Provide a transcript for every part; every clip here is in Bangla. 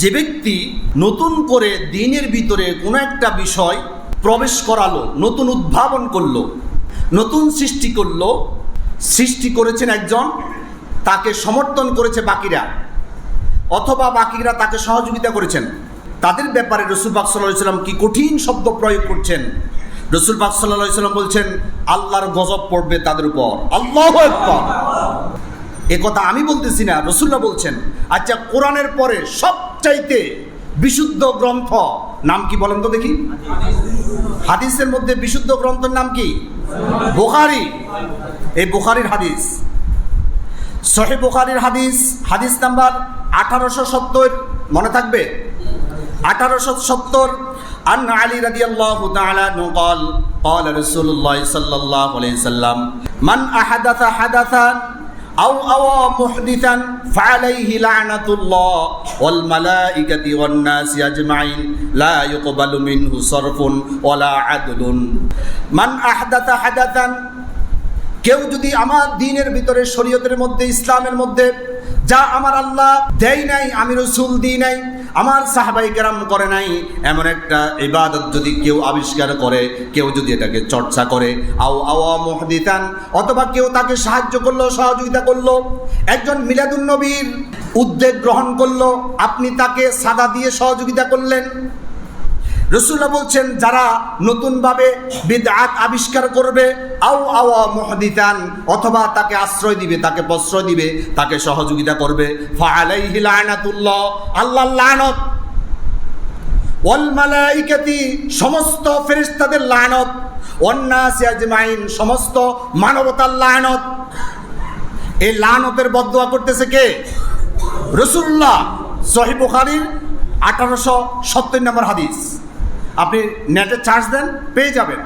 যে ব্যক্তি নতুন করে দিনের ভিতরে কোনো একটা বিষয় প্রবেশ করালো, নতুন উদ্ভাবন করল, নতুন সৃষ্টি করল, সৃষ্টি করেছেন একজন, তাকে সমর্থন করেছে বাকিরা, অথবা বাকিরা তাকে সহযোগিতা করেছেন। তাদের ব্যাপারে রসুল সাল্লাহ সাল্লাম কি কঠিন শব্দ প্রয়োগ করছেন? রসুল পাক সাল্লাহ বলছেন, আল্লাহর গজব পড়বে তাদের উপর। আল্লাহ এ কথা আমি বলতেছি না রসুল্লাহ বলছেন। আচ্ছা কোরআনের পরে সবচাইতে বিশুদ্ধ গ্রন্থ নাম কি বলেন তো দেখি হাদিসের মধ্যে বিশুদ্ধ গ্রন্থের নাম কি বুখারি এই বুখারির হাদিস সহি বুখারির হাদিস হাদিস নাম্বার আঠারোশো সত্তর মনে থাকবে আঠারোশো সত্তর عن علي رضي الله تعالى عنه قال قال رسول الله صلى الله عليه وسلم من أحدث حدثا أو أوى محدثا فعليه لعنة الله والملائكة والناس أجمعين. لا يقبل منه صرف ولا عدل. من أحدث حدثا কেউ যদি আমার দিনের ভিতরে শরীয়তের মধ্যে, ইসলামের মধ্যে, যা আমার আল্লাহ দেয় নাই, আমি রসুল দিই নাই, আমার সাহাবাই কেরাম করে নাই, এমন একটা ইবাদত যদি কেউ আবিষ্কার করে, কেউ যদি এটাকে চর্চা করে, আও আওয়া মহদিতান অথবা কেউ তাকে সাহায্য করল, সহযোগিতা করল, একজন মিলাদুন নবীর উদ্যোগ গ্রহণ করল, আপনি তাকে সাদা দিয়ে সহযোগিতা করলেন রসুল্লাহ বলছেন, যারা নতুনভাবে বিদআত আবিষ্কার করবে, আও আওয়া মুহদিতান, অথবা তাকে আশ্রয় দিবে, তাকে প্রশ্রয় দিবে, তাকে সহযোগিতা করবে। ফাআলাইহি লানাতুল্লাহ, আল্লাহর লানত। ওয়াল মালাইকাতি, সমস্ত ফেরেশতাদের লানত। ওয়ান্নাসি আজমাইন, সমস্ত মানবতার লানত। এই লানতের বদদোয়া করতেছে কে? রসুল্লাহ। সহি বুখারীর আঠারোশো সত্তর নম্বর হাদিস। আপনি নেটে চার্জ দেন, পেয়ে যাবেন।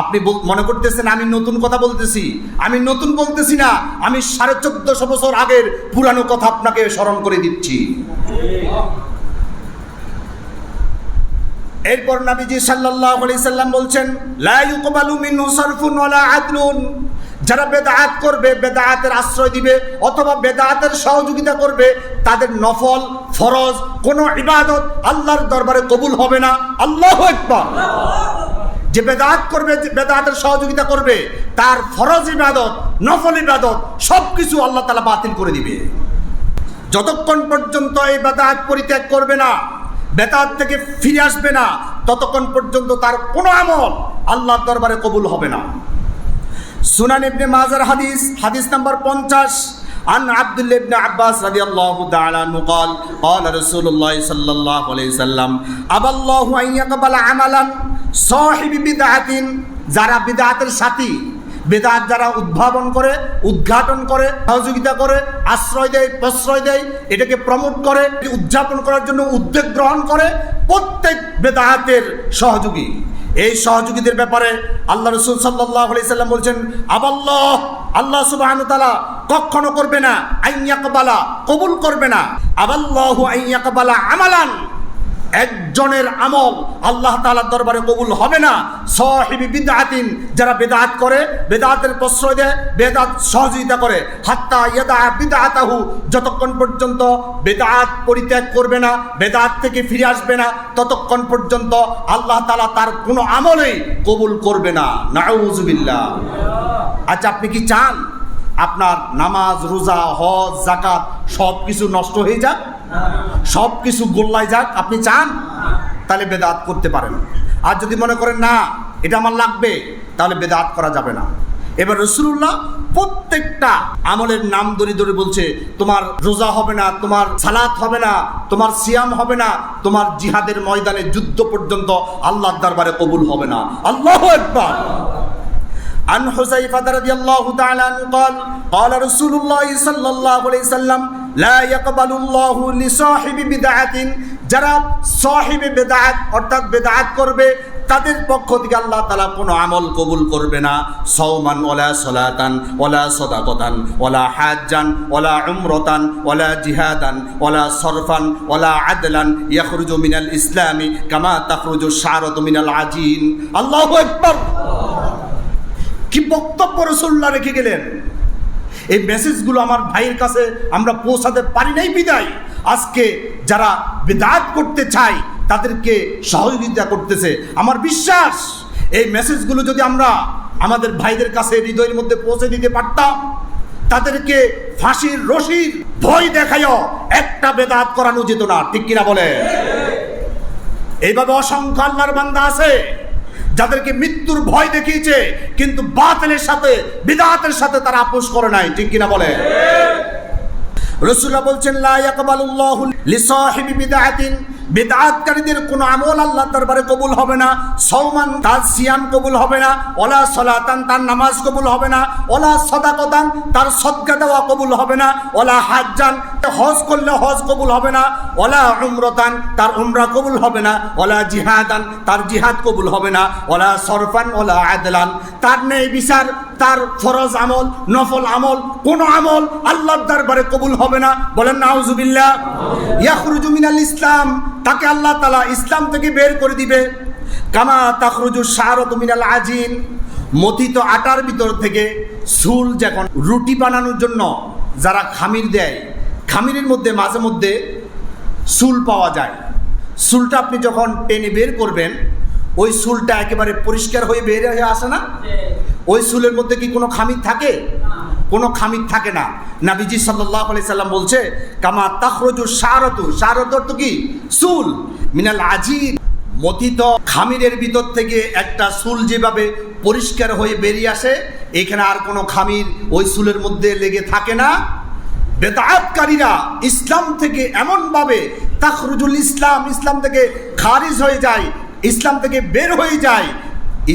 আপনি মনে করতেছেন আমি নতুন কথা বলতেছি। আমি নতুন বলতেছি না, আমি সাড়ে চোদ্দশো বছর আগের পুরানো কথা আপনাকে স্মরণ করে দিচ্ছি। এরপর নবীজি আলাইহি সাল্লাম বলছেন, লা ইউকবালু মিনহু সারফুন ওয়ালা আদলুন যারা বেদাত করবে বেদাতের আশ্রয় দিবে অথবা বেদাতের সহযোগিতা করবে, তাদের নফল, ফরজ, কোন ইবাদত আল্লাহর দরবারে কবুল হবে না। আল্লাহ যে বেদাত করবে, যে বেদাতের সহযোগিতা করবে, তার ফরজ ইবাদত, নফল ইবাদত সব কিছু আল্লাহ তালা বাতিল করে দিবে। যতক্ষণ পর্যন্ত এই বেদাত পরিত্যাগ করবে না বেদাত থেকে ফিরে আসবে না, ততক্ষণ পর্যন্ত তার কোনো আমল আল্লাহর দরবারে কবুল হবে না। সুনান ইবনে মাজার হাদিস হাদিস নাম্বার পঞ্চাশ عن عبد الله بن عباس رضي الله تعالى عنه قال قال رسول الله صلى الله عليه وسلم أبى الله أن يقبل عملا صاحب بدعة যারা বিদআতের সাথী বেদাত যারা উদ্ভাবন করে, উদ্ঘাটন করে, সহযোগিতা করে, আশ্রয় দেয়, প্রশ্রয় দেয়, এটাকে প্রমোট করে উদযাপন করার জন্য উদ্যোগ গ্রহণ করে, প্রত্যেক বেদাহাতের সহযোগী। এই সহযোগীদের ব্যাপারে আল্লাহ রসুল সাল্লাহ সাল্লাম বলছেন, আবাল্লাহ, আল্লাহ সুবাহ কখনো করবে না আইয়াকবালা কবুল করবে না। আবাল্লাহ আইয়াকবালা আমালান। একজনের আমল আল্লাহ তাআলার দরবারে কবুল হবে না। সাহিবি বিদআতিন, যারা বেদাত করে বেদাতের প্রশ্রয় দেয় বেদাত সহযোগিতা করে। হাত্তা ইয়াদা বিদআতাহু, যতক্ষণ পর্যন্ত বেদাত পরিত্যাগ করবে না বেদাত থেকে ফিরে আসবে না, ততক্ষণ পর্যন্ত আল্লাহ তাআলা তার কোনো আমলেই কবুল করবে না। নাউজুবিল্লাহ। আচ্ছা আপনি কি চান আপনার নামাজ, রোজা, হজ জাকাত সব কিছু নষ্ট হয়ে যাক? সব কিছু গোল্লায় যাক আপনি চান তাহলে বেদাত করতে পারেন আর যদি মনে করেন না এটা আমার লাগবে তাহলে বেদাত করা যাবে না এবার রসুল্লাহ প্রত্যেকটা আমলের নাম ধরে ধরে বলছে তোমার রোজা হবে না তোমার সালাত হবে না তোমার সিয়াম হবে না তোমার জিহাদের ময়দানে যুদ্ধ পর্যন্ত আল্লাহর দরবারে কবুল হবে না আল্লাহ একবার عن حذيفة رضي الله تعالى عنه قال قال رسول الله صلى الله عليه وسلم যারা সাহিবে বেদায়াত অর্থাৎ বেদায়াত করবে, তাদের পক্ষ থেকে আল্লাহ তালা কোনো আমল কবুল করবে না। সৌমান ওলা সলাতান ওলা সদাকতান ওলা হাজান ওলা উমরতান ওলা জিহাদান ওলা সরফান ওলা আদলান ইয়াখরুজ মিনাল ইসলামী কামা তাখরুজ শারত মিনাল আজিন। আল্লাহ একবার কি বক্তব্য রসুল্লাহ রেখে গেলেন? এই মেসেজগুলো আমার ভাইয়ের কাছে আমরা পৌঁছাতে পারি নাই বিদায়। আজকে যারা বেদাত করতে চায়, তাদেরকে সহযোগিতা করতেছে। আমার বিশ্বাস, এই মেসেজগুলো যদি আমরা আমাদের ভাইদের কাছে হৃদয়ের মধ্যে পৌঁছে দিতে পারতাম, তাদেরকে ফাঁসির রশির ভয় দেখাইও একটা বেদাত করানো যেত না। ঠিক কিনা বলে এইভাবে অসংখ্য আল্লাহর বান্দা আছে। যাদেরকে মৃত্যুর ভয় দেখিয়েছে, কিন্তু বাতিলের সাথে, বিদাতের সাথে তারা আপোষ করে নাই। ঠিক কিনা বলে? রসুল্লাহ বলছেন বিদআতকারীদের কোন আমল আল্লাহ দরবারে কবুল হবে না। সওমান, তার সিয়াম কবুল হবে না। ওলা সলাতান, তার নামাজ কবুল হবে না। ওলা সদাকতান, তার সদকা দেওয়া কবুল হবে না। ওলা হাজ্জান হজ করলে হজ কবুল হবে না, ওলা উমরতান, তার উমরা কবুল হবে না, ওলা জিহাদান, তার জিহাদ কবুল হবে না, ওলা সরফান, ওলা আদলান। তার নেই বিচার, তার ফরজ আমল, নফল আমল, কোন আমল আল্লাহর দরবারে কবুল হবে না। বলেন, নাউজুবিল্লাহ। ইয়াখরুজু মিনাল ইসলাম, তাকে আল্লাহ তালা ইসলাম থেকে বের করে দিবে। কামা তাখরুজু শারতু মিনাল আজিন, মথিত আটার ভিতর থেকে সুল যখন রুটি বানানোর জন্য যারা খামির দেয় খামিরের মধ্যে, মাঝে মধ্যে সুল পাওয়া যায়। সুলটা আপনি যখন টেনে বের করবেন, ওই সুলটা একেবারে পরিষ্কার হয়ে বের হয়ে আসে না? ওই সুলের মধ্যে কি কোনো খামির থাকে? কোনো খামির থাকে না। নাবিজি সাল্লাহ আলি সাল্লাম বলছে, কামা তাখরজু সারতু সারত অর্থ কি? সুল মিনাল আজির মথিত খামিরের ভিতর থেকে একটা সুল যেভাবে পরিষ্কার হয়ে বেরিয়ে আসে, এখানে আর কোনো খামির ওই সুলের মধ্যে লেগে থাকে না। বেদাতকারীরা ইসলাম থেকে এমনভাবে তাখরুজুল ইসলাম ইসলাম থেকে খারিজ হয়ে যায়, ইসলাম থেকে বের হয়ে যায়,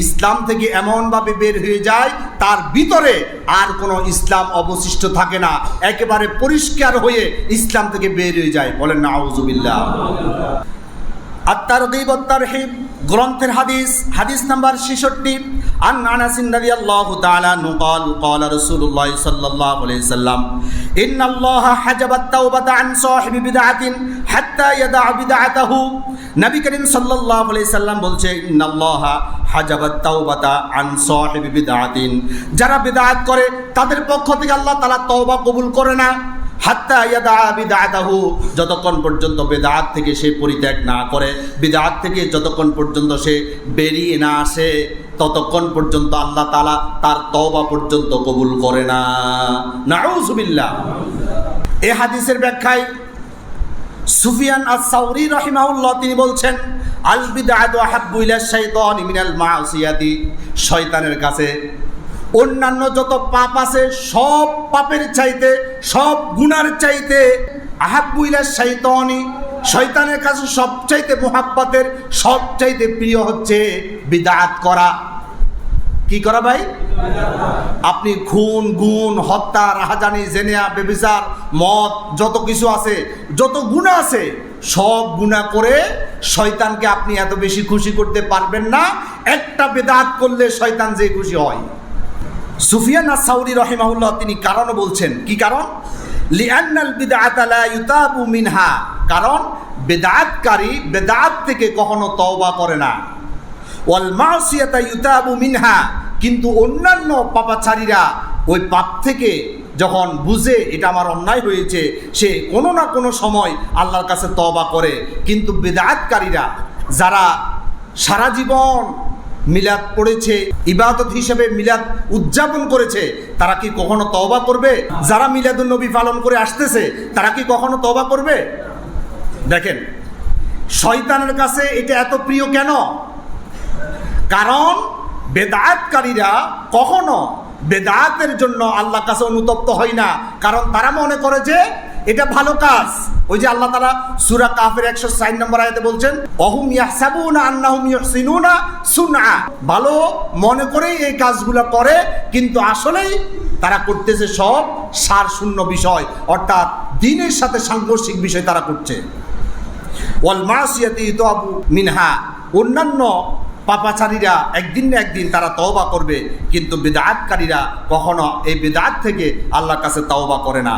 ইসলাম থেকে এমনভাবে বের হয়ে যায়, তার ভিতরে আর কোনো ইসলাম অবশিষ্ট থাকে না। একেবারে পরিষ্কার হয়ে ইসলাম থেকে বের হয়ে যায়। বলেন না আউজুবিল্লাহ আত্মার দৈবত্তারহিব গ্রন্থের হাদিস হাদিস নাম্বার ছেষট্টি আন আনাসিন রাদিয়াল্লাহু তাআলা নু قال قال رسول الله صلى الله عليه وسلم ان الله حجب التوبه عن صاحب بدعه حتى يدع بدعته নবী করিম সাল্লাল্লাহু আলাইহি সাল্লাম বলছে ইন্নাল্লাহ হাজাবাত তাওবাতা আন সাহিবি বিদআতিন যারা বিদআত করে তাদের পক্ষ থেকে আল্লাহ তাআলা তওবা কবুল করে না হাত্তা ইয়াদা যতক্ষণ পর্যন্ত বেদাত থেকে সে পরিত্যাগ না করে, বিদাত থেকে যতক্ষণ পর্যন্ত সে বেরিয়ে না আসে, ততক্ষণ পর্যন্ত আল্লাহ তালা তার তওবা পর্যন্ত কবুল করে না। নাউজুবিল্লাহ এ হাদিসের ব্যাখ্যায় সুফিয়ান আস-সাউরি রাহিমাহুল্লাহ তিনি বলছেন আল ইলা শাইতানি মিনাল মাসিয়াতি। শয়তানের কাছে অন্যান্য যত পাপ আছে, সব পাপের চাইতে, সব গুনার চাইতে আহাব্বু ইলা শাইতানি। শয়তানের কাছে সবচাইতে মোহাব্বতের, সবচাইতে প্রিয় হচ্ছে বিদআত করা। কি করা ভাই? আপনি খুন, গুণ, হত্যা, রাহাজানি, জেনেয়া, বেবিচার, মদ, যত কিছু আছে, যত গুণা আছে, সব গুণা করে শয়তানকে আপনি এত বেশি খুশি করতে পারবেন না। একটা বেদাত করলে শয়তান যে খুশি হয়। সুফিয়ান সাউরি রহিমাহুল্লাহ তিনি কারণ বলছেন। কি কারণ? লিআন্নাল বিদআতালা ইউতাবু মিনহা। কারণ বেদাতকারী বেদাত থেকে কখনো তওবা করে না। ওয়াল মাসিয়াতা ইউতাবু মিনহা। কিন্তু অন্যান্য পাপাচারীরা ওই পাপ থেকে যখন বুঝে এটা আমার অন্যায় হয়েছে, সে কোনো না কোনো সময় আল্লাহর কাছে তওবা করে। কিন্তু বেদাতকারীরা যারা সারা জীবন মিলাদ পড়েছে, ইবাদত হিসেবে মিলাদ উদযাপন করেছে, তারা কি কখনো তওবা করবে? যারা মিলাদুন নবী পালন করে আসতেছে, তারা কি কখনো তওবা করবে? দেখেন, শয়তানের কাছে এটা এত প্রিয় কেন? কারণ বেদাতকারীরা কখনো বেদাতের জন্য আল্লাহ কাছে অনুতপ্ত হয় না। কারণ তারা মনে করে যে এটা ভালো কাজ। ওই যে আল্লাহ তারা সুরা কাফের একশো সাইন নম্বর আয়াতে বলছেন, অহুম ইয়াহসাবুনা আন্নাহুম ইহসিনুনা সুনআ। ভালো মনে করেই এই কাজগুলো করে, কিন্তু আসলেই তারা করতেছে সব সার শূন্য বিষয়, অর্থাৎ দিনের সাথে সাংঘর্ষিক বিষয় তারা করছে। ওয়াল মাসিয়াতি মিনহা। অন্যান্য পাপাচারীরা একদিন না একদিন তারা তওবা করবে, কিন্তু বেদাতকারীরা কখনো এই বেদাত থেকে আল্লাহর কাছে তওবা করে না।